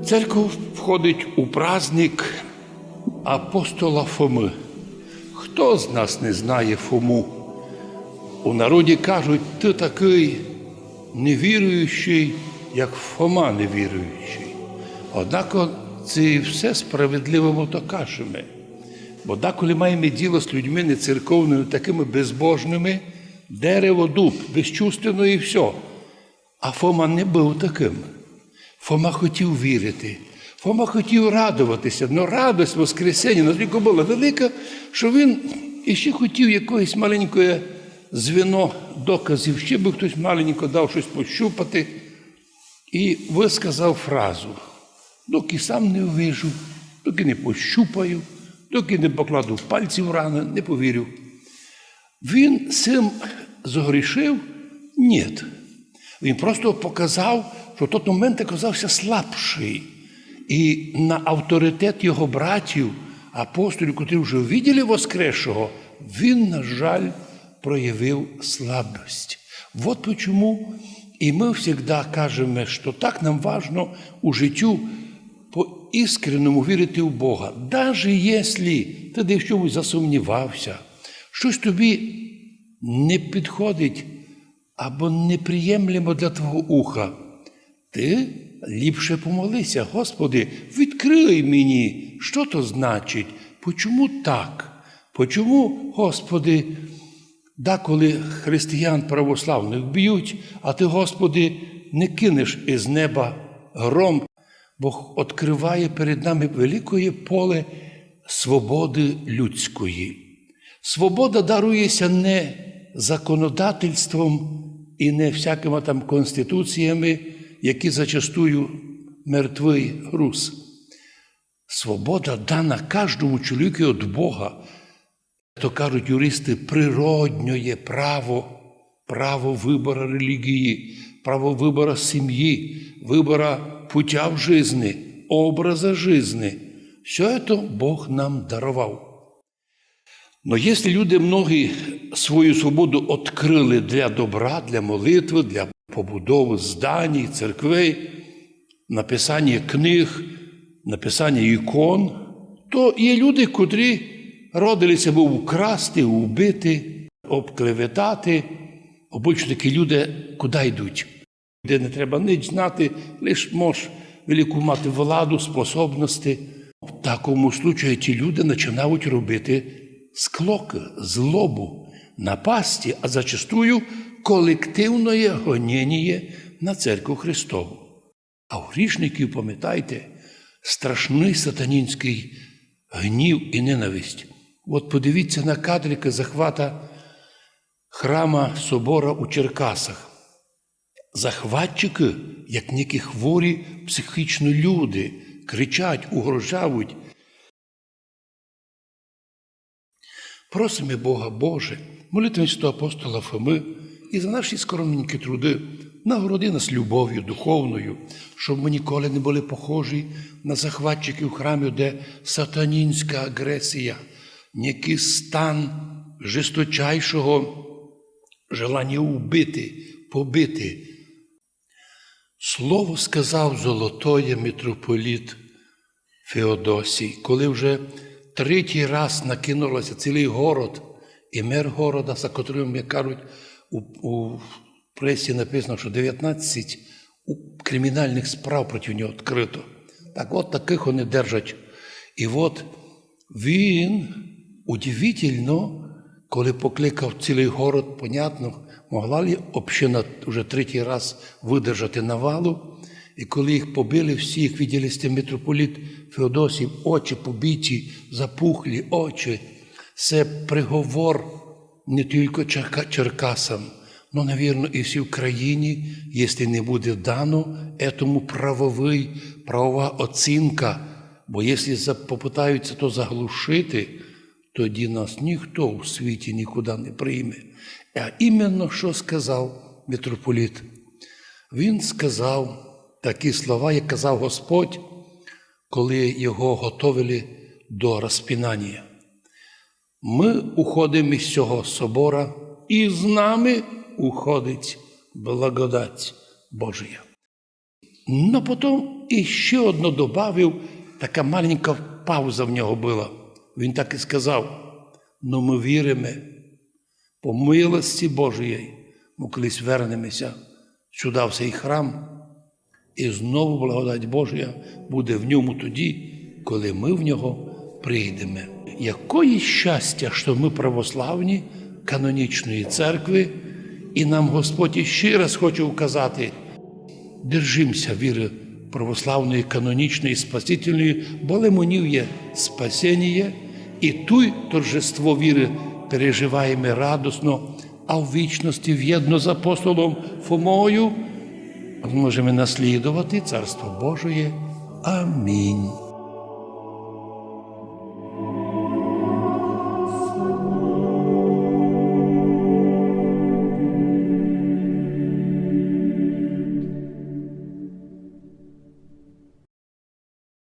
Церква входить у праздник апостола Фоми. Хто з нас не знає Фому? У народі кажуть, ти такий невіруючий, як Фома невіруючий. Однак це все справедливо то кажемо. Бо деколи маємо діло з людьми нецерковними, такими безбожними, дерево, дуб, безчувственно і все. А Фома не був таким. Фома хотів вірити. Фома хотів радуватися, але радость Воскресення настільки була велика, що він іще хотів якоїсь маленької звіно доказів, ще би хтось маленько дав щось пощупати і висказав фразу. Доки сам не увижу, доки не пощупаю, доки не покладу пальці в рани, не повірю. Він цим згрішив? Ні. Він просто показав, що в той момент оказався слабший. І на авторитет його братів, апостолів, котрі вже виділи Воскресшого, він, на жаль, проявив слабость. Вот чому і ми завжди кажемо, що так нам важно у життю по іскренному вірити в Бога. Навіть якщо ти десь в чомусь засумнівався, щось тобі не підходить або неприємлемо для твого уха, ти ліпше помолися, Господи, відкрий мені, що то значить, почому так? Почому, Господи, деколи християн православних б'ють, а ти, Господи, не кинеш із неба гром, Бог відкриває перед нами велике поле свободи людської. Свобода дарується не законодательством і не всякими там конституціями, які зачастую мертвий груз. Свобода дана кожному чоловіку від Бога. То кажуть юристи, природньоє право, право вибору релігії, право вибору сім'ї, вибора путя в житті, образа житті. Все це Бог нам дарував. Но якщо люди многі свою свободу відкрили для добра, для молитви, для побудови зданій, церквей, написання книг, написання ікон, то є люди, котрі родилися або вкрасти, вбити, обклеветати, або такі люди куди йдуть, де не треба ніч знати, лише можеш велику мати владу, способності. В такому случаї ті люди починають робити склоки, злобу, напасті, а зачастую колективне гоніння на церкву Христову. А у грішників, пам'ятайте, страшний сатанінський гнів і ненависть. От подивіться на кадрики захвата храма собора у Черкасах. Захватчики, як нікі хворі психічно люди, кричать, угрожають. Просимо Бога Боже, молитвенство апостола Фоми і за наші скромненькі труди, нагороди нас любов'ю духовною, щоб ми ніколи не були похожі на захватчиків храмів, де сатанінська агресія, некий стан жесточайшого желання убити, побити. Слово сказав золотоє митрополіт Феодосій, коли вже третій раз накинулося цілий город, і мер города, за котрим, як кажуть, у, у пресі написано, що 19 кримінальних справ проти нього відкрито. Так от таких вони держать. І от він удивительно, коли покликав цілий город, понятно, могла ли община вже третій раз видержати навалу. І коли їх побили, всіх виділи сте митрополіт Феодосій, очі побиті, запухлі очі. Це приговор не тільки Черкасам, но, навірно, і всій Україні, якщо не буде дано этому правовий, правова оцінка. Бо якщо попитаються то заглушити, тоді нас ніхто у світі нікуди не прийме. А іменно що сказав митрополіт? Він сказав такі слова, як казав Господь, коли його готовили до розпінання. Ми уходимо із цього собора, і з нами уходить благодать Божия. Но потім і ще одно додав, така маленька пауза в нього була. Він так і сказав: ну ми віримо, по милості Божої, ми колись вернемося сюди, в цей храм, і знову благодать Божа буде в ньому тоді, коли ми в нього прийдемо. Якої щастя, що ми православні канонічної церкви, і нам Господь іще раз хоче вказати, держимося віри православної, канонічної, спасительної, бо лимонів є спасіння, і туй торжество віри переживаємо радосно, а в вічності в'єдно з апостолом Фомою можемо наслідувати Царство Божоє. Амінь.